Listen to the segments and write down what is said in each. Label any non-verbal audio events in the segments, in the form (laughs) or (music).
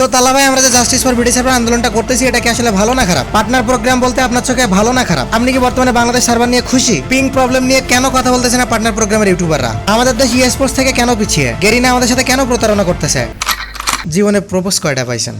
তো তালা ভাই, আমরা যে জাস্টিস ফর ব্রিটিশ সার্ভার আন্দোলনটা করতেছি, এটা কি আসলে ভালো না খারাপ? পার্টনার প্রোগ্রাম বলতে আপনার চোখে ভালো না খারাপ? আপনি কি বর্তমানে বাংলাদেশ সার্ভার নিয়ে খুশি? পিং প্রবলেম নিয়ে কেন কথা বলতেছে না পার্টনার প্রোগ্রামের ইউটিউবাররা আমাদের দেশ ইয়ে স্পোর্টস থেকে কেন পিছিয়ে? গেরিনা আমাদের সাথে কেন প্রতারণা করতেছে? জীবনে প্রপোজ কয়টা পাইছেন?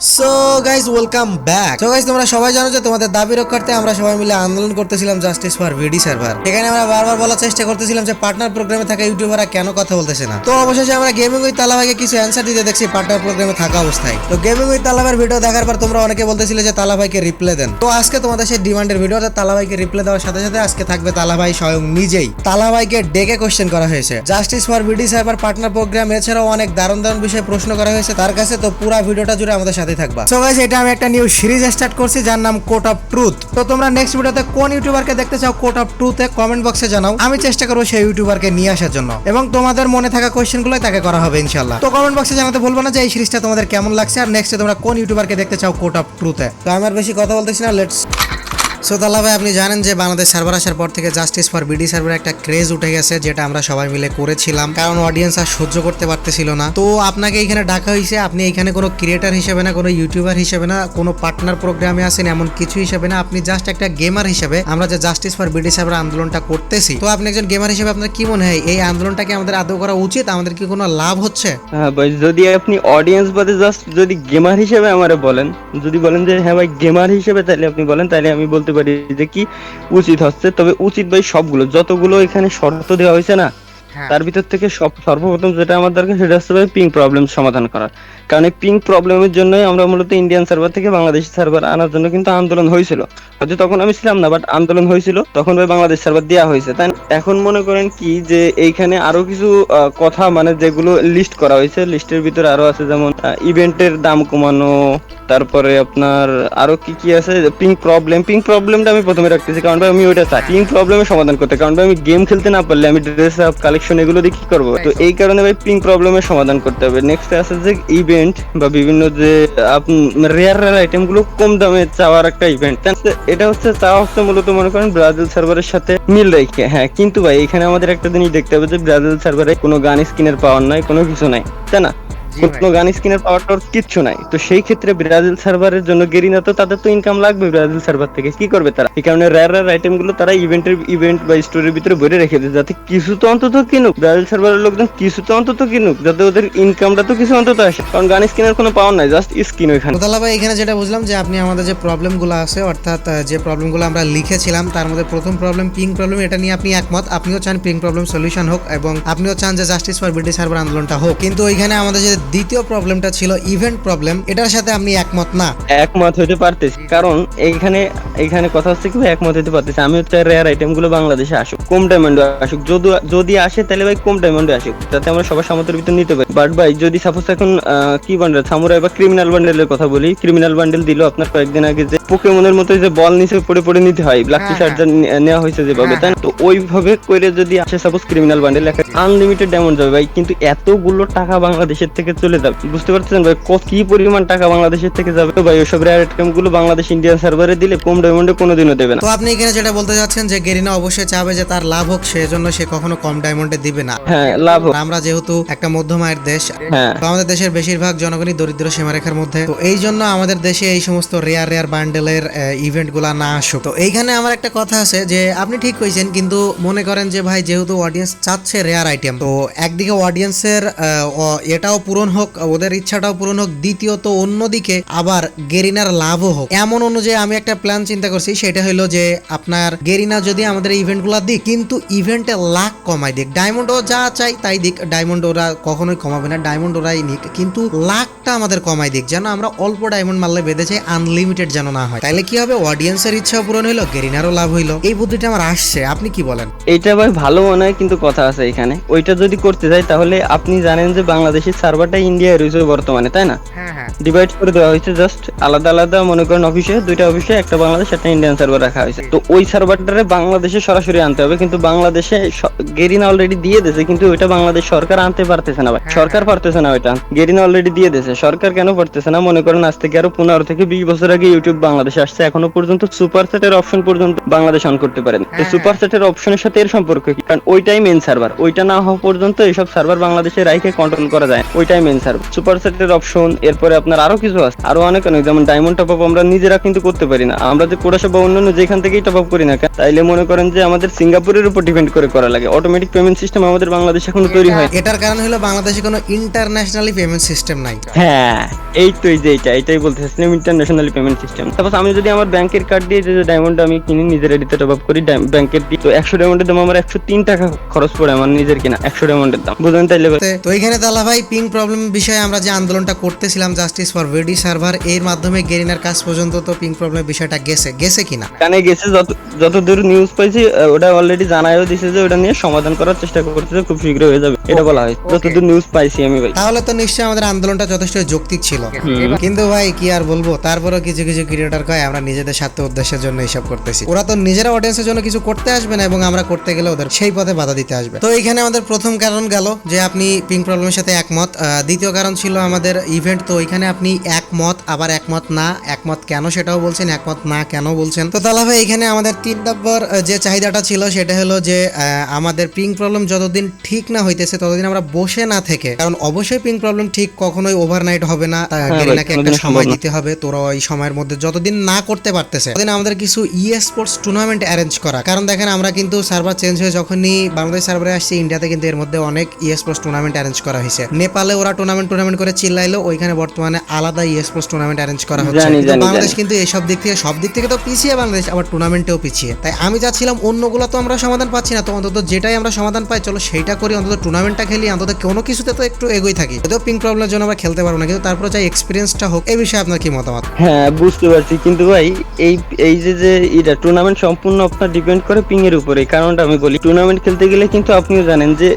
So guys welcome back so guys তোমরা সবাই জানো যে তোমাদের দাবি রক্ষার্থে আমরা সবাই মিলে আন্দোলন করতেছিলাম জাস্টিস ফর ভিডি সার্ভার এখানে আমরা বারবার বলার চেষ্টা করতেছিলাম যে পার্টনার প্রোগ্রামে থাকা ইউটিউবাররা কেন কথা বলতেছে না। তো অবশেষে আমরা গেমিং উইথ তালাভাইকে কিছু অ্যান্সার দিতে দেখছি পার্টনার প্রোগ্রামে থাকা অবস্থায়। তো গেমিং উইথ তালাভাইয়ের ভিডিও দেখার পর তোমরা অনেকে বলতেছিলে যে তালাভাইকে রিপ্লাই দেন। তো আজকে তোমাদের সেই ডিমান্ডের ভিডিও তালাভাইকে রিপ্লাই দেওয়ার সাথে সাথে আজকে থাকবে তালাভাই স্বয়ং নিজেই। তালাভাইকে ডেকে কোশ্চেন করা হয়েছে। Justice for BD server partner program এছাড়াও অনেক দারুণ দারুণ বিষয়ে প্রশ্ন করা হয়েছে। তার কাছে তো পুরো ভিডিওটা জুড়ে আমাদের সাথে থাকবা। সো গাইস এটা আমি একটা নিউ সিরিজ স্টার্ট করছি, যার নাম কোট অফ ট্রুথ তো তোমরা নেক্সট ভিডিওতে কোন ইউটিউবারকে দেখতে চাও কোট অফ ট্রুথে কমেন্ট বক্সে জানাও। আমি চেষ্টা করব সেই ইউটিউবারকে নিয়ে আসার জন্য। এবং তোমাদের মনে থাকা কোশ্চেন গুলোই তাকে করা হবে ইনশাল্লাহ তো কমেন্ট বক্সে জানাতে ভুলবো না যে এই সিরিজটা তোমাদের কেমন লাগছে, আর নেক্সটে তোমরা কোন ইউটিউবারকে দেখতে চাও কোট অফ ট্রুথে তো আমার বেশি কথা বলতেছি না লেটস সো ভাই, আপনি জানেন যে বাংলাদেশ সার্ভার আসার পর থেকে জাস্টিস ফর বিডি সার্ভার একটা ক্রেজ উঠে গেছে, যেটা আমরা সবাই মিলে করেছিলাম। কারণ অডিয়েন্স আর সহ্য করতে পারতেছিল না। তো আপনাকে এখানে ডাকা হয়েছে, আপনি এখানে কোনো ক্রিয়েটার হিসেবে না, কোনো ইউটিউবার হিসেবে না, কোনো পার্টনার প্রোগ্রামে আসেন এমন কিছু হিসেবে না, আপনি জাস্ট একটা গেমার হিসেবে আমরা যে জাস্টিস ফর বিডি সার্ভার আন্দোলনটা করতেছি। তো আপনি একজন গেমার হিসেবে, আপনার কি মনে হয়, এই আন্দোলনটাকে আমাদের আদৌ করা উচিত? আমাদের কি কোনো লাভ হচ্ছে? হ্যাঁ যদি আপনি অডিয়েন্স বাদে জাস্ট যদি গেমার হিসেবে আমারে বলেন, যদি বলেন যে হ্যাঁ ভাই গেমার হিসেবে তাহলে আপনি বলেন তাহলে আমি বলতে পারি যে কি উচিত হচ্ছে তবে উচিত ভাই সবগুলো যতগুলো এখানে শর্ত দেওয়া হয়েছে না। তার ভিতর থেকে সব সর্বপ্রথম যেটা আমার দরকার সেটা হচ্ছে পিং প্রবলেম সমাধান করা। কারণ এই পিং প্রবলেমের জন্যই আমরা মূলত ইন্ডিয়ান সার্ভার থেকে বাংলাদেশি সার্ভার আনার জন্য কিন্তু আন্দোলন হয়েছিল। হয়তো তখন আমি ছিলাম না বাট আন্দোলন হয়েছিল। তখন ভাই বাংলাদেশ সার্ভার দেওয়া হয়েছে। তাই এখন মনে করেন কি যে এইখানে আরও কিছু কথা মানে যেগুলো লিস্ট করা হয়েছে লিস্টের ভিতরে আরও আছে যেমন ইভেন্টের দাম কমানো, তারপরে আপনার আরও কি কি আছে পিং প্রবলেম পিং প্রবলেমটা আমি প্রথমে রাখতেছি, কারণ ভাই আমি ওইটা চাই। পিং প্রবলেমের সমাধান করতে। কারণ ভাই আমি গেম খেলতে না পারলে আমি ড্রেস আপ কালেকশন এগুলো দিয়ে কি করব? তো এই কারণে ভাই পিং প্রবলেমের সমাধান করতে হবে। নেক্সট আছে যে ইভেন্ট বা বিভিন্ন যে রেয়ার রেয়ার আইটেমগুলো কম দামে চাওয়ার একটা ইভেন্ট এটা হচ্ছে চাওয়া হচ্ছে মূলত মনে করেন ব্রাজিল সার্ভারের সাথে মিল রেখে। হ্যাঁ কিন্তু ভাই এখানে আমাদের একটা জিনিস দেখতে হবে যে ব্রাজিল সার্ভারে কোনো গান স্কিনের পাওয়ার নাই কোনো কিছু নাই। তাই না। কোনো গান স্কিনের পাওয়ার টাওয়ার কিচ্ছু নাই। তো সেই ক্ষেত্রে ব্রাজিল সার্ভারের জন্য গেরিনা তো তাদের তো ইনকাম লাগবে ব্রাজিল সার্ভার থেকে। কি করবে তারা? এই কারণে রেয়ার রেয়ার আইটেমগুলো তারা ইভেন্টের ইভেন্ট বা স্টোরের ভিতরে ভরে রেখে দেয় যাতে কিছু তো অন্তত কিনুক। ব্রাজিল সার্ভারের লোকজন কিছু তো অন্তত কিনুক যাতে ওদের ইনকামটা তো কিছু অন্তত আসে। কারণ গান স্কিনের কোনো পাওয়ার নাই জাস্ট স্কিন ওইখানে। মোতালা ভাই এখানে যেটা বুঝলাম যে আপনি আমাদের যে প্রবলেমগুলো আছে অর্থাৎ যে প্রবলেমগুলো আমরা লিখেছিলাম তার মধ্যে প্রথম প্রবলেম পিং প্রবলেম এটা নিয়ে আপনি একমত। আপনিও চান পিং প্রবলেম সলিউশন হোক এবং আপনিও চান যে জাস্টিস ফর ব্রিটিশ সার্ভার আন্দোলনটা হোক। কিন্তু ওইখানে আমাদের যে দ্বিতীয় প্রবলেমটা ছিল ইভেন্ট প্রবলেম এটার সাথে আমি একমত না। একমত হতে পারতেছি, কারণ এইখানে এইখানে কথা হচ্ছে কি একমত হতে পারতেছি। আমি হচ্ছে রেয়ার আইটেমগুলো বাংলাদেশে আসুক, কম ডায়মন্ডে আসুক, যদি যদি আসে তাহলে ভাই কম ডায়মন্ডে আসুক যাতে আমরা সবার সামর্থ্যের ভিতর নিতে পারি। বাট ভাই, যদি সাপোজ এখন কি বান্ডেল সামুরাই বা ক্রিমিনাল বান্ডেলের কথা বলি ক্রিমিনাল বান্ডেল দিল আপনার কয়েকদিন আগে যে পোকেমনের মতো যে বল নিচে পড়ে পড়ে নিতে হয় ব্ল্যাক টি হ্যাঁ, শার্ট নেওয়া হয়েছে যেভাবে হ্যাঁ, তাই তো ওইভাবে করে যদি আসে suppose criminal bundle unlimited diamond যাবে ভাই। কিন্তু এতগুলো টাকা বাংলাদেশের থেকে চলে যাবে। বুঝতে পারছেন ভাই? কত কি পরিমাণ টাকা বাংলাদেশের থেকে যাবে? ভাই ওইসব রেয়ার আইটেমগুলো বাংলাদেশ ইন্ডিয়ান সার্ভারে দিলে কম ডায়মন্ডে কোনোদিনও দেবে না। তো আপনি এখানে যেটা বলতে চাচ্ছেন যে গেরিনা অবশ্যই চাবে যে তার লাভ হোক সেজন্য সে কখনো কম ডায়মন্ডে দিবে না। হ্যাঁ লাভ হোক। আমরা যেহেতু একটা মধ্যম আয়ের দেশ হ্যাঁ। তো আমাদের দেশের বেশিরভাগ জনগণই দরিদ্র সীমারেখার মধ্যে। তো এই জন্য আমাদের দেশে এই সমস্ত রেয়ার রেয়ার বান্ডেলের ইভেন্টগুলা না আসুক। তো এইখানে আমার একটা কথা আছে যে, আপনি ঠিক কইছেন, কিন্তু মনে করেন যে ভাই, যেহেতু অডিয়েন্স চাচ্ছে রেয়ার আইটেম তো একদিকে অডিয়েন্সের এটাও পূরণ হোক, ওদের ইচ্ছাটাও পূরণ হোক, দ্বিতীয়ত অন্যদিকে আবার গেরিনার লাভও হোক। এমন অনুযায়ী আমি একটা প্ল্যান চিন্তা করছি, সেটা হলো যে আপনার গেরিনা যদি আমাদের ইভেন্টগুলা দিক, কিন্তু ইভেন্টে লাখ কমাই দিক। ডায়মন্ড ও যা চাই তাই দিক। ডায়মন্ড ওরা কখনোই কমাবে না ডায়মন্ড ওরাই নিক। কিন্তু লাখটা আমাদের কমাই দিক, যেন আমরা অল্প ডায়মন্ড মারলে বেঁধেছে আনলিমিটেড যেন না হয়। তাইলে কি হবে? অডিয়েন্সের ইচ্ছাও পূরণ হইল গেরিনারও লাভ হইল। এই বুদ্ধিটা আমার আসছে আপনি কি বলেন? এইটা ভাই ভালো মনে হয় কিন্তু কথা আছে এখানে। ওইটা যদি করতে যাই তাহলে আপনি জানেন যে বাংলাদেশের সার্ভারটা ইন্ডিয়ায় রয়েছে বর্তমানে তাই না? হ্যাঁ হ্যাঁ। ডিভাইড করে দেওয়া হয়েছে জাস্ট আলাদা আলাদা মনে করেন অফিসে দুইটা অফিসে একটা বাংলাদেশ একটা ইন্ডিয়ান সার্ভার রাখা হয়েছে। তো ওই সার্ভারটারে বাংলাদেশে সরাসরি আনতে হবে কিন্তু বাংলাদেশে গেরিনা অলরেডি দিয়ে দিয়েছে কিন্তু ওইটা বাংলাদেশ সরকার আনতে পারতেছে না ভাই। সরকার পারতেছে না ওইটা। গেরিনা অলরেডি দিয়ে দিয়েছে। সরকার কেন পারতেছে না? মনে করেন আজ থেকে আরও পনেরো থেকে বিশ বছর আগে ইউটিউব বাংলাদেশে আসছে এখনও পর্যন্ত সুপার সেটের অপশন পর্যন্ত বাংলাদেশ অন করতে পারেন। তো সুপার সেটের অপশনের সাথে এর সম্পর্ক কি? কারণ ওইটাই মেন সার্ভার ওইটা না হওয়া পর্যন্ত এইসব সার্ভার বাংলাদেশে রাইখে কন্ট্রোল করা যায় ওইটাই মেন সার্ভার সুপার সেটের অপশন এরপরে আপনার আরও কিছু আছে আরও অনেক অনেক যেমন ডায়মন্ড টপ আপ আমরা নিজেরা কিন্তু করতে পারি না। আমরা যে কোডাসা বা অন্যান্য যেখান থেকেই টপ আপ করি না তাইলে মনে করেন যে আমাদের সিঙ্গাপুরের উপর ডিপেন্ড করে করা লাগে। অটোমেটিক পেমেন্ট সিস্টেম আমাদের বাংলাদেশে এখনও তৈরি হয় এটার কারণ হলো বাংলাদেশে কোনো ইন্টারন্যাশনালি পেমেন্ট সিস্টেম নাই। হ্যাঁ এই তো এই যে এইটা এটাই বলতে চাচ্ছিলাম ইন্টারন্যাশনাল পেমেন্ট সিস্টেম তারপর আমি যদি আমার ব্যাংকের কার্ড দিয়ে যে ডায়মন্ড আমি কিনি নিজের এডিতে টপ আপ করি ব্যাংকের দিয়ে তো একশো ডায়মন্ডের দাম আমার একশো তিন টাকা খরচ পড়ে আমার নিজের কিনা একশো ডায়মন্ডের দাম। বুঝলেন তাইলে? তো এখানে তালা ভাই পিং প্রবলেম বিষয়ে আমরা যে আন্দোলনটা করতেছিলাম জাস্টিস ফর ভেডি সার্ভার এর মাধ্যমে গেরিনার কাজ পর্যন্ত তো পিং প্রবলেম বিষয়টা গেছে গেছে কিনা? কানে গেছে যত যতদূর নিউজ পাইছি ওটা অলরেডি জানাইও দিছে যে ওটা নিয়ে সমাধান করার চেষ্টা করতেছে খুব শীঘ্র হয়ে যাবে এটা বলা হয়। যতদূর নিউজ পাইছি আমি ভাই। তাহলে তো নিশ্চয়ই আমাদের আন্দোলনটা যথেষ্ট যৌক্তিক ছিল। কিন্তু ভাই কি আর বলব তারপরেও কিছু কিছু ক্রিয়েটার কয় আমরা নিজেদের স্বার্থ উদ্দেশ্যের জন্য এইসব করতেছি। ওরা তো নিজেরা অডিয়েন্সের জন্য কিছু করতে আসবে না এবং আমরা করতে গেলে ওদের সেই পথে বাধা দিতে আসবে। তো এখানে আমাদের প্রথম কারণ গেল যে আপনি পিং প্রবলেমের সাথে একমত। দ্বিতীয় কারণ ছিল আমাদের ইভেন্ট তো এখানে আপনি একমত আবার একমত না একমত কেন সেটাও বলছেন একমত না কেন বলছেন? তো তাহলে ভাই এখানে আমাদের তিন নম্বর যে চাহিদাটা ছিল সেটা হলো যে আমাদের পিং প্রবলেম যতদিন ঠিক না হইতেছে ততদিন আমরা বসে না থেকে কারণ অবশ্যই পিং প্রবলেম ঠিক কখনোই ওভারনাইট হবে না। তা একটা সময় দিতে হবে। তোরা ওই সময়ের মধ্যে যতদিন না করতে পারতেছে। ততদিন আমাদের কিছু ই স্পোর্টস টুর্নামেন্ট অ্যারেঞ্জ করা। কারণ দেখেন আমরা কিন্তু সার্ভার চেঞ্জ হয়ে যখনই বাংলাদেশ সার্ভারে আসছি ইন্ডিয়াতে কিন্তু এর মধ্যে অনেক ই স্পোর্টস টুর্নামেন্ট অ্যারেঞ্জ করা হয়েছে। নেপালে ওরা টুর্নামেন্ট টুর্নামেন্ট করে চিল্লাইলো ওইখানে বর্তমানে আলাদা ই স্পোর্টস টুর্নামেন্ট অ্যারেঞ্জ করা হচ্ছে। বাংলাদেশ কিন্তু এসব দিক থেকে সব দিক থেকে তো পিছিয়ে বাংলাদেশ আবার টুর্নামেন্টেও পিছিয়ে। তাই আমি যাচ্ছিলাম অন্যগুলো তো আমরা সমাধান পাচ্ছি না। তো অন্তত যেটাই আমরা সমাধান পাই চলো সেইটা করি। অন্তত টুর্নামেন্টটা খেলি অন্তত কোনো কিছুতে তো একটু এগোই থাকি। যদিও পিং প্রবলেমের জন্য আমরা খেলতে পারব না কিন্তু তারপরে চাই এক্সপিরিয়েন্সটা হোক। এই বিষয়ে আপনার কি মতামত? হ্যাঁ বুঝতে পারছি। কিন্তু ভাই, এই এই যে যে এটা টুর্নামেন্ট সম্পূর্ণ আপনার ডিপেন্ড করে পিং এর উপরে কারণটা আমি বলি টুর্নামেন্ট খেলতে গেলে কিন্তু আপনিও জানেন যে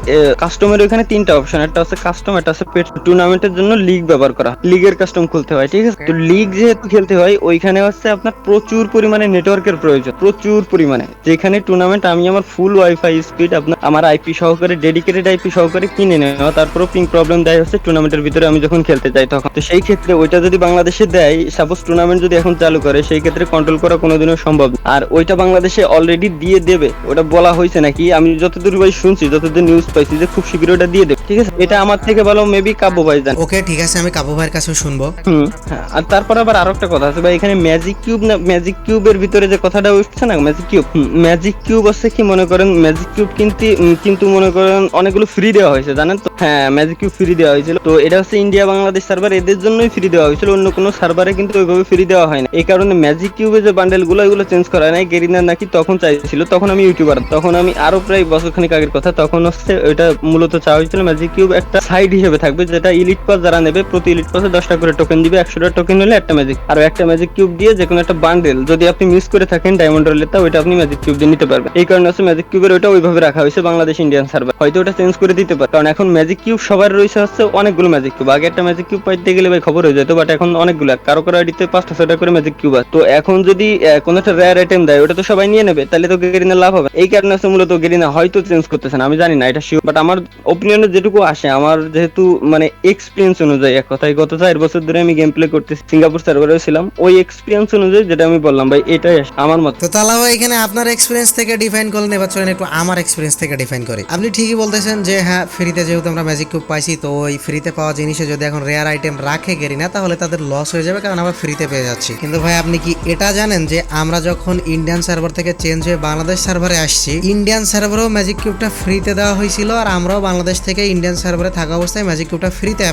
কাস্টমের ওখানে তিনটা অপশন একটা আছে কাস্টম একটা আছে পেট টুর্নামেন্টের জন্য লিগ ব্যবহার করা লিগের কাস্টম খুলতে হয়, ঠিক আছে? তো লিগ যেহেতু খেলতে হয়, ওইখানে হচ্ছে আপনার প্রচুর পরিমাণে নেটওয়ার্কের প্রয়োজন, প্রচুর পরিমাণে। যেখানে টুর্নামেন্ট আমি আমার ফুল ওয়াইফাই স্পিড আপনার, আমার আইপি সহকারে ডেডিকেটেড আইপি সহকারে কিনে নেওয়া তারপরে পিং প্রবলেম দেয় হচ্ছে টুর্নামেন্টের ভিতরে আমি যখন খেলতে যাই তখন। তো সেই ক্ষেত্রে ওইটা যদি বাংলাদেশে দেয় সাপোজ টুর্নামেন্ট যদি এখন চালু করে সেই ক্ষেত্রে কন্ট্রোল করা কোনোদিনও সম্ভব আর ওইটা বাংলাদেশে অলরেডি দিয়ে দেবে। ওটা বলা হয়েছে নাকি? আমি যতদূর ভাই শুনছি যতদূর নিউজ পাইছি যে খুব শীঘ্রই ওটা দিয়ে দেবে। ঠিক আছে? এটা আমার থেকে ভালো মেবি কাব্য ভাই জান। ওকে ঠিক আছে আমি কাবু ভাইয়ের কাছেও শুনব। হুম হ্যাঁ, আর তারপর আবার আরও একটা কথা আছে ভাই এখানে ম্যাজিক কিউব না ম্যাজিক কিউবের ভিতরে যে কথাটা উঠছে না ম্যাজিক কিউব ম্যাজিক কিউব আছে কি মনে করেন? ম্যাজিক কিউব কিন্তু কিন্তু মনে করেন অনেকগুলো ফ্রি দেওয়া হয়েছে জানেন তো? হ্যাঁ ম্যাজিক কিউব ফ্রি দেওয়া হয়েছিল। তো এটা হচ্ছে ইন্ডিয়া বাংলাদেশ সার্ভার এদের জন্যই ফ্রি দেওয়া হয়েছিল অন্য কোনো সার্ভারে কিন্তু ওইভাবে ফ্রি দেওয়া হয় না এই কারণে ম্যাজিক কিউবে যে বান্ডেলগুলো এগুলো চেঞ্জ করা নাই। গেরিনা নাকি তখন চাইছিল, তখন আমি ইউটিউবার তখন আমি আরও প্রায় বছর খানিক আগের কথা, তখন হচ্ছে ওইটা মূলত চাওয়া হয়েছিল ম্যাজিক কিউব একটা সাইড হিসেবে থাকবে, যেটা ইলিট পাস যারা নেবে, প্রতি ইলিট পাসে দশটা করে টোকেন দিবে একশোটা টোকেন হলে একটা ম্যাজিক আর একটা ম্যাজিক কিউব দিয়ে যে কোনো একটা বান্ডেল যদি আপনি মিস করে থাকেন ডায়মন্ড রোলে তা ওইটা আপনি ম্যাজিক কিউব দিয়ে নিতে পারবেন। এই কারণে হচ্ছে ম্যাজিক কিউবের ওইটা ওইভাবে রাখা হয়েছে বাংলাদেশ ইন্ডিয়ান সার্ভার হয়তো ওটা চেঞ্জ করে দিতে পারে। কারণ এখন ম্যাজিক কিউব সবার রয়েছে হচ্ছে অনেকগুলো ম্যাজিক কিউব আগে একটা ম্যাজিক কিউব পাইতে গেলে ভাই খবর হয়ে যেত বাট এখন অনেকগুলো। কারও কারও আইডিতে পাঁচটা ছয়টা করে ম্যাজিক কিউব। আছে তো এখন যদি কোনো একটা রেয়ার আইটেম দেয়, ওটা তো সবাই নিয়ে নেবে, তাহলে তো গেরিনা লাভ হবে। এই কারণে হচ্ছে মূলত গেরিনা হয়তো চেঞ্জ করতেছে না, আমি জানি না, এটা শিওর বাট আমার ওপিনিয়নে যেটুকু আসে, আমার যেহেতু মানে এক্সপিরিয়েন্স অনুযায়ী, এক কথায় গত চার বছর ধরে আমি গেম প্লে করতেছি, সিঙ্গাপুর সার্ভারেও ছিলাম, ওই এক্সপিরিয়েন্স অনুযায়ী যেটা আমি বললাম, ভাই, এটাই আমার মত। তো তাহলে ভাই, এখানে আপনার এক্সপিরিয়েন্স থেকে ডিফাইন করলেন এবার চলেন একটু আমার এক্সপিরিয়েন্স থেকে ডিফাইন করি। আপনি ঠিকই বলতেছেন যে হ্যাঁ ফ্রিতে যেহেতু আমরা ম্যাজিক কিউব পাইছি, তো ওই ফ্রিতে পাওয়া জিনিসে যদি এখন রেয়ার আইটেম রাখে গেরি না তাহলে তাদের লস হয়ে যাবে, কারণ আমরা ফ্রিতে পেয়ে যাচ্ছি। কিন্তু ভাই, আপনি কি এটা জানেন যে আমরা যখন ইন্ডিয়ান সার্ভার থেকে চেঞ্জ হয়ে বাংলাদেশ সার্ভারে আসছি ইন্ডিয়ান সার্ভারেও ম্যাজিক কিউবটা ফ্রিতে দেওয়া হয়েছিল আর আমরাও বাংলাদেশ থেকে ইন্ডিয়ান সার্ভারে থাকা অবস্থায় ম্যাজিক কিউবটা ফ্রিতে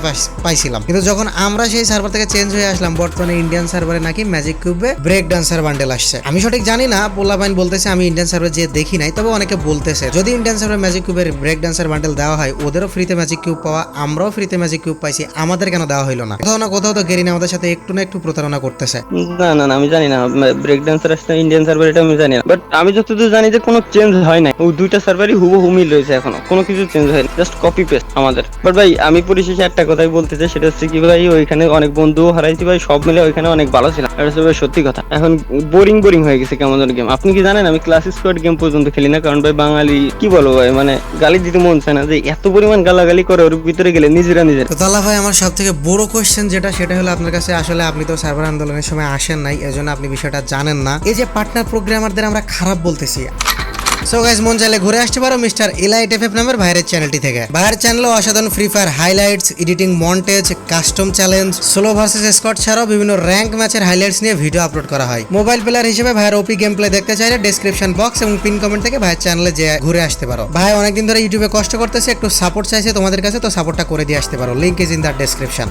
পাইছিলাম। কিন্তু যখন আমরা সেই সার্ভার থেকে চেঞ্জ হয়ে আসলাম, বর্তমানে ইন্ডিয়ান সার্ভারে নাকি ম্যাজিক কিউবে ব্রেক ডান্সার বান্ডেল আসছে। আমি সঠিক জানি না পোলাবাইন বলতেছে, আমি ইন্ডিয়ান সার্ভার যে দেখি নাই, তবে অনেকে বলতেছে, যদি ইন্ডিয়ান সার্ভার ম্যাজিক কিউবের ব্রেক ডান্সার বান্ডেল দেওয়া হয়, ওদেরও ফ্রিতে ম্যাজিক কিউব পাওয়া, আমরাও ফ্রিতে ম্যাজিক কিউব পাইছি, আমাদের কেন দেওয়া হইল না? কোথাও না কোথাও তো গেরিনা আমাদের সাথে একটু না একটু প্রতারণা করতেছে। না না আমি জানি না। ব্রেক ডান্সার আসছে ইন্ডিয়ান সার্ভার এটা আমি জানি না। বাট আমি যতদূর জানি যে কোনো চেঞ্জ হয় না ওই দুইটা সার্ভারই রয়েছে এখনও। কোনো কিছু চেঞ্জ হয়নি। জাস্ট কপি পেস্ট আমাদের। বাট ভাই, আমি পরিশেষে একটা কথাই বলতে চাই, সেটা হচ্ছে কি ভাই, ওইখানে অনেক বন্ধুও হারাইছি ভাই, সব মিলে ওইখানে অনেক ভালো ছিলাম। এটা হচ্ছে সত্যি কথা। এখন বোরিং বোরিং হয়ে গেছে কেমন গেম আপনি কি জানেন, আমি ক্লাস স্কোয়াড গেম পর্যন্ত খেলি না, কারণ ভাই বাঙালি, কি বলব ভাই মানে গালি দিতে মন চায় না যে এত পরিমাণ গালাগালি করে ওর ভিতরে গেলে নিজেরা নিজেরা। তো তাল্লা ভাই, আমার সব থেকে বড় কোয়েশ্চেন যেটা, সেটা হলো আপনার কাছে, আসলে আপনি তো সার্ভার আন্দোলনের সময় আসেন নাই, এজন্য আপনি বিষয়টা জানেন না। এই যে পার্টনার প্রোগ্রামারদের আমরা খারাপ বলতেছি। সো গাইস মন চাইলে ঘুরে আসতে পারো মিস্টার ইলাইট এফ নামের ভাইয়ের চ্যানেলটি থেকে। ভাইয়ের চ্যানেলে অসাধারণ free fire highlights editing montage custom challenge solo versus squad ছাড়াও বিভিন্ন র্যাঙ্ক ম্যাচের হাইলাইটস নিয়ে ভিডিও আপলোড করা হয়। মোবাইল প্লেয়ার হিসেবে ভাইয়ের ওপি গেম প্লে দেখতে চাইলে ডেসক্রিপশন বক্স এবং পিন কমেন্ট থেকে ভাইয়ের চ্যানেলে যে ঘুরে আসতে পারো। ভাই অনেকদিন ধরে ইউটিউবে কষ্ট করতেছে, একটু সাপোর্ট চাইছে তোমাদের কাছে, তো সাপোর্টটা করে দিয়ে আসতে পারো। Link is in the description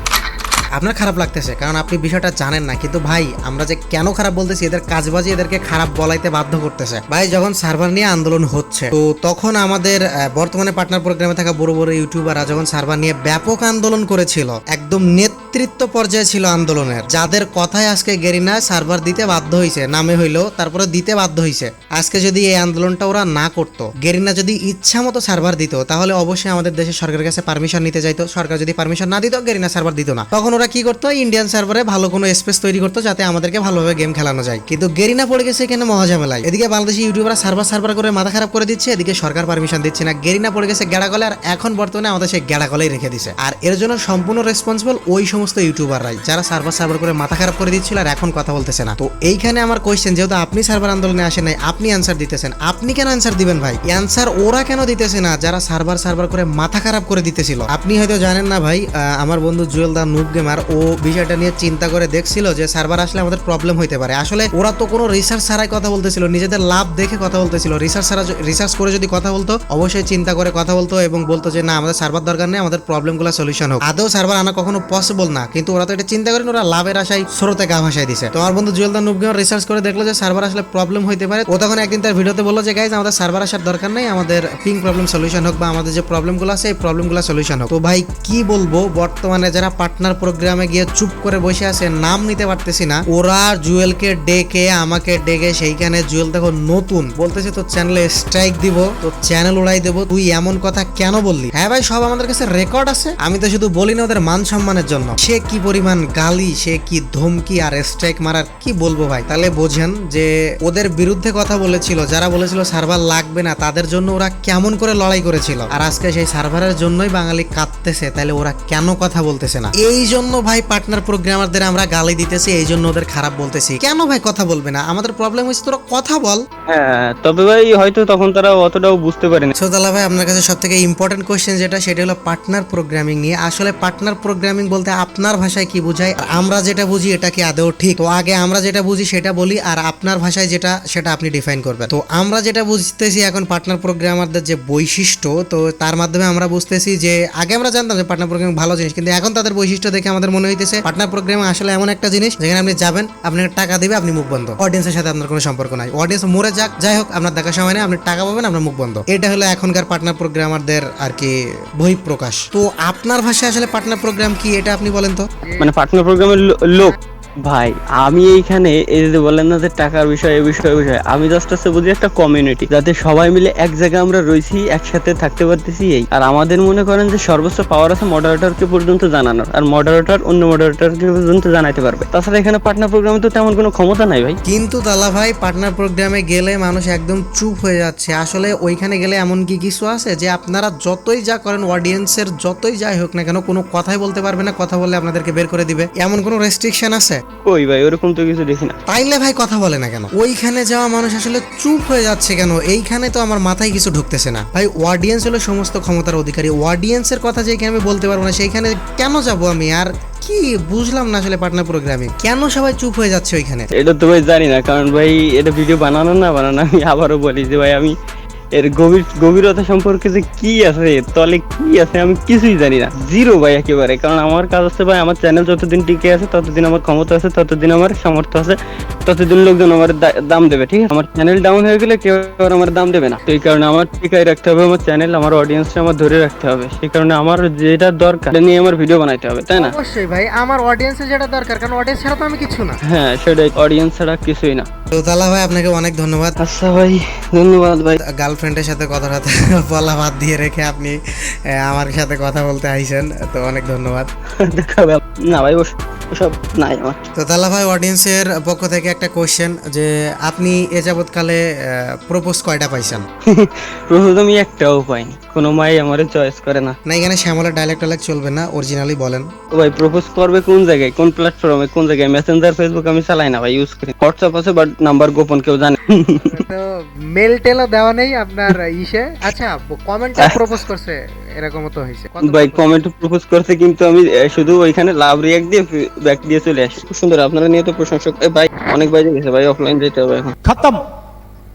আপনার খারাপ লাগতেছে, কারণ আপনি বিষয়টা জানেন না। কিন্তু ভাই, আমরা যে কেন খারাপ বলতেছি, এদের কাজবাজি এদেরকে খারাপ বলাইতে বাধ্য করতেছে। ভাই, যখন সার্ভার নিয়ে আন্দোলন হচ্ছে, তো তখন আমাদের বর্তমানে পার্টনার প্রোগ্রামে থাকা বড় বড় ইউটিউবাররা যখন সার্ভার নিয়ে ব্যাপক আন্দোলন করেছিল, একদম নেতৃত্ব পর্যায়ে ছিল আন্দোলনের। যাদের কথায় আজকে গেরিনা সার্ভার দিতে বাধ্য হয়েছে নামে হইল তারপরে দিতে বাধ্য হয়েছে আজকে যদি এই আন্দোলনটা ওরা না করতো গেরিনা যদি ইচ্ছা মতো সার্ভার দিত, তাহলে অবশ্যই আমাদের দেশের সরকারের কাছে পারমিশন নিতে যাইতো সরকার যদি পারমিশন না দিত গেরিনা সার্ভার দিত না। তখন ওরা কি করতো? ইন্ডিয়ান সার্ভারে ভালো কোনো স্পেস তৈরি করতো, যাতে আমাদেরকে ভালোভাবে গেম খেলানো যায়। কিন্তু গেরিনা পড়ে গেছে এখানে মহাঝামেলায় এদিকে বাংলাদেশি ইউটিউবাররা সার্ভার সার্ভার করে মাথা খারাপ করে দিচ্ছে, এদিকে সরকার পারমিশন দিচ্ছে না। গেরিনা পড়ে গেছে গেড়াকলে আর এখন বর্তমানে আমাদের সেই গেড়াকলেই রেখে দিছে। আর এর জন্য সম্পূর্ণ রেসপন্সিবল ওই সমস্ত ইউটিউবাররাই, যারা সার্ভার সার্ভার করে মাথা খারাপ করে দিচ্ছিল আর এখন কথা বলতেছে না। তো এইখানে আমার কোয়েশ্চেন যেহেতু আপনি সার্ভার আন্দোলনে আসেন নাই, আপনি অ্যান্সার দিতেছেন। আপনি কেন অ্যান্সার দিবেন ভাই? অ্যান্সার ওরা কেন দিতেছে না, যারা সার্ভার সার্ভার করে মাথা খারাপ করে দিতেছিল? আপনি হয়তো জানেন না ভাই আমার বন্ধু জুয়েল দা নুব গেমার ও বিষয়টা নিয়ে চিন্তা করে দেখছিল যে সার্ভার আসলে আমাদের প্রবলেম হইতে পারে। আসলে ওরা তো কোনো রিসার্চ ছাড়াই কথা বলতেছিল, নিজেদের লাভ দেখে কথা বলতেছিল। রিসার্চ ছাড়া রিসার্চ করে যদি কথা বলতো, অবশ্যই চিন্তা করে কথা বলতো এবং বলতো যে, না, আমাদের সার্ভার দরকার নেই, আমাদের প্রবলেমগুলো সলিউশন হোক। আদৌ সার্ভার আনা কখনো পসিবল না, কিন্তু ওরা তো এটা চিন্তা করেন, ওরা লাভের আশায় স্রোতে গা ভাসাই দিছে। তোমার বন্ধু জুয়েল দা রিসার্চ করে দেখল যে সার্ভার আসলে প্রবলেম হইতে পারে। ও তখন একদিন তার ভিডিওতে বলল যে গাইজ আমাদের সার্ভার আসার দরকার নেই, আমাদের পিং প্রবলেম সলিউশন হোক বা আমাদের যে প্রবলেমগুলো আছে, এই প্রবলেমগুলো সলিউশন হোক। তো ভাই, কি বলব? বর্তমানে যারা পার্টনার প্রোগ্রামে গিয়ে চুপ করে বসে আছে, নাম নিতে পারতেছি না। ওরা জুয়েলকে ডেকে, আমাকে ডেকে সেইখানে জুয়েল দেখো নতুন। বলতেছে, তোর চ্যানেলে স্ট্রাইক দিব, তোর চ্যানেল উড়াই দেবো, তুই এমন কথা কেন বললি? হ্যাঁ ভাই, সব আমাদের কাছে রেকর্ড আছে। আমি তো শুধু বলি না ওদের মান সম্মানের জন্য। সে কি পরিমাণ গালি সে কি ধমকি আর স্ট্রাইক মারার কি বলব ভাই? তাহলে বোঝেন যে ওদের বিরুদ্ধে কথা বলেছিল যারা বলেছিল সার্ভার লাগবে না তাদের জন্য ওরা কেমন করে লড়াই করেছিল? আর আজকে সেই সার্ভারের জন্যই বাঙালি কাঁদতেছে তাহলে ওরা কেন কথা বলতেছে না? এই জন্য ভাই পার্টনার প্রোগ্রামারদের আমরা গালি দিতেছি এই জন্য ওদের খারাপ বলতেছি। কেন ভাই কথা বলবে না? আমাদের প্রবলেম হয়েছে তোরা কথা বল। হ্যাঁ তবে ভাই হয়তো তখন তারা অতটাও বুঝতে পারেনি। সোদালা ভাই আপনার কাছে সব থেকে ইম্পর্টেন্ট কোয়েশ্চেন যেটা সেটা হলো পার্টনার প্রোগ্রামিং নিয়ে। আসলে পার্টনার প্রোগ্রামিং বলতে আপনার ভাষায় কি বোঝায়? আর আমরা যেটা বুঝি এটা কি আদৌ ঠিক? তো আগে আমরা যেটা বুঝি সেটা বলি, আর আপনার ভাষায় যেটা, সেটা আপনি ডিফাইন করবেন। তো আমরা যেটা বুঝতেছি এখন পার্টনার প্রোগ্রামারদের যে বৈশিষ্ট্য, তো তার মাধ্যমে আমরা বুঝতেছি যে, আগে আমরা জানতাম যে পার্টনার প্রোগ্রাম ভালো জিনিস, কিন্তু এখন তাদের বৈশিষ্ট্য দেখে আমাদের মনে হইতেছে পার্টনার প্রোগ্রাম আসলে এমন একটা জিনিস, যেখানে আপনি যাবেন আপনাকে টাকা দিবে, আপনি মুখ বন্ধ। অডিয়েন্সের সাথে আপনার কোনো সম্পর্ক নাই। অডিয়েন্স মরে যাক, যাই হোক, আপনার দেখা সময় নেই, আপনি টাকা পাবেন, আপনার মুখ বন্ধ। এটা হলো এখনকার পার্টনার প্রোগ্রামারদের আর কি বহিঃপ্রকাশ। তো আপনার ভাষায় আসলে পার্টনার প্রোগ্রাম কি, এটা আপনি বলেন তো? মানে পার্টনার প্রোগ্রামের লোক। ভাই, আমি এইখানে এই যে বললেন না যে টাকার বিষয়, এই বিষয় বিষয়, আমি জাস্ট আছে বুঝি একটা কমিউনিটি যাতে সবাই মিলে এক জায়গায় আমরা রয়েছি, একসাথে থাকতে পারতেছি এই। আর আমাদের মনে করেন যে সর্বোচ্চ পাওয়ার আছে মডারেটরকে পর্যন্ত জানানোর, আর মডারেটর অন্য মডারেটরকে পর্যন্ত জানাইতে পারবে। তাছাড়া এখানে পার্টনার প্রোগ্রামে তো তেমন কোনো ক্ষমতা নাই ভাই। কিন্তু দালা ভাই পার্টনার প্রোগ্রামে গেলে মানুষ একদম চুপ হয়ে যাচ্ছে। আসলে ওইখানে গেলে এমন কি কিছু আছে যে আপনারা যতই যা করেন অডিয়েন্সের যতই যাই হোক না কেন, কোনো কথাই বলতে পারবে না, কথা বললে আপনাদেরকে বের করে দিবে। এমন কোনো রেস্ট্রিকশন আছে? ওই ভাই ওরকম তো কিছু দেখি না। তাইলে ভাই কথা বলে না কেন? ওইখানে যাওয়া মানুষ আসলে চুপ হয়ে যাচ্ছে কেন? এইখানে তো আমার মাথায় কিছু ঢুকতেছে না। ভাই অডিয়েন্স হলো সমস্ত ক্ষমতার অধিকারী। অডিয়েন্সের কথা যেখানে আমি বলতে পারব না সেইখানে কেন যাব আমি? আর কি বুঝলাম না আসলে পার্টনার প্রোগ্রামে কেন সবাই চুপ হয়ে যাচ্ছে ওইখানে? এটা তো ভাই জানি না কারণ ভাই এটা ভিডিও বানানো না বানানো আমি আবারও বলি যে ভাই আমি এর গভীর গভীরতা সম্পর্কে যে কি আছে তলে কি আছে আমি কিছুই জানি না। জিরো ভাই একেবারে কারণ আমার কাজ আছে ভাই আমার চ্যানেল যতদিন টিকে আছে ততদিন আমার ক্ষমতা আছে ততদিন আমার সামর্থ্য আছে ততদিন লোকজন আমার দাম দেবে ঠিক আছে? আমার চ্যানেল ডাউন হয়ে গেলে কেউ আর আমার দাম দেবে না। তো এই কারণে আমার টিকাই রাখতে হবে আমার চ্যানেল আমার অডিয়েন্সটা আমার ধরে রাখতে হবে। সেই কারণে আমার যেটা দরকার নিয়ে আমার ভিডিও বানাইতে হবে তাই না? অবশ্যই ভাই আমার অডিয়েন্সের যেটা দরকার কারণ অডিয়েন্স ছাড়া তো আমি কিছু না। হ্যাঁ সেটাই অডিয়েন্স ছাড়া কিছুই না। তো তালা ভাই আপনাকে অনেক ধন্যবাদ। আচ্ছা ভাই ধন্যবাদ ভাই। গার্লফ্রেন্ডের সাথে কথা (laughs) বলা বাদ দিয়ে রেখে আপনি আমার সাথে কথা বলতে আইছেন তো অনেক ধন্যবাদ। (laughs) না ভাই ওসব নাই আমার। তো তাহলে ভাই অডিয়েন্সের পক্ষ থেকে একটা কোশ্চেন যে আপনি এ যাবৎকালে প্রপোজ কয়টা পাইছেন? (laughs) প্রপোজ আমি একটাও পাইনি। কোনো মাই আমারে চয়েস করে না। না এখানে শ্যামলের ডাইলেক্ট টাইলেক্ট চলবে না অরিজিনালি বলেন। ও ভাই প্রপোজ করবে কোন জায়গায়? কোন প্ল্যাটফর্মে কোন জায়গায়? মেসেঞ্জার ফেসবুক আমি চালাই না ভাই ইউজ করি। হোয়াটসঅ্যাপ আছে বাট নাম্বার গোপন কেউ জানে (laughs) তো মেল টেলও দেওয়া নেই আপনার ইসে। আচ্ছা কমেন্টে প্রপোজ করছে এরকম তো হয়েছে ভাই কমেন্ট প্রপোজ করছে কিন্তু আমি শুধু ওইখানে লাভ রিয়াক্ট দিয়ে ব্যাক দিয়ে চলে আসি। খুব সুন্দর আপনারা নিয়ে তো প্রশংসক ভাই অনেক বাইরে গেছে ভাই অফলাইন যেতে হবে এখন। খতম!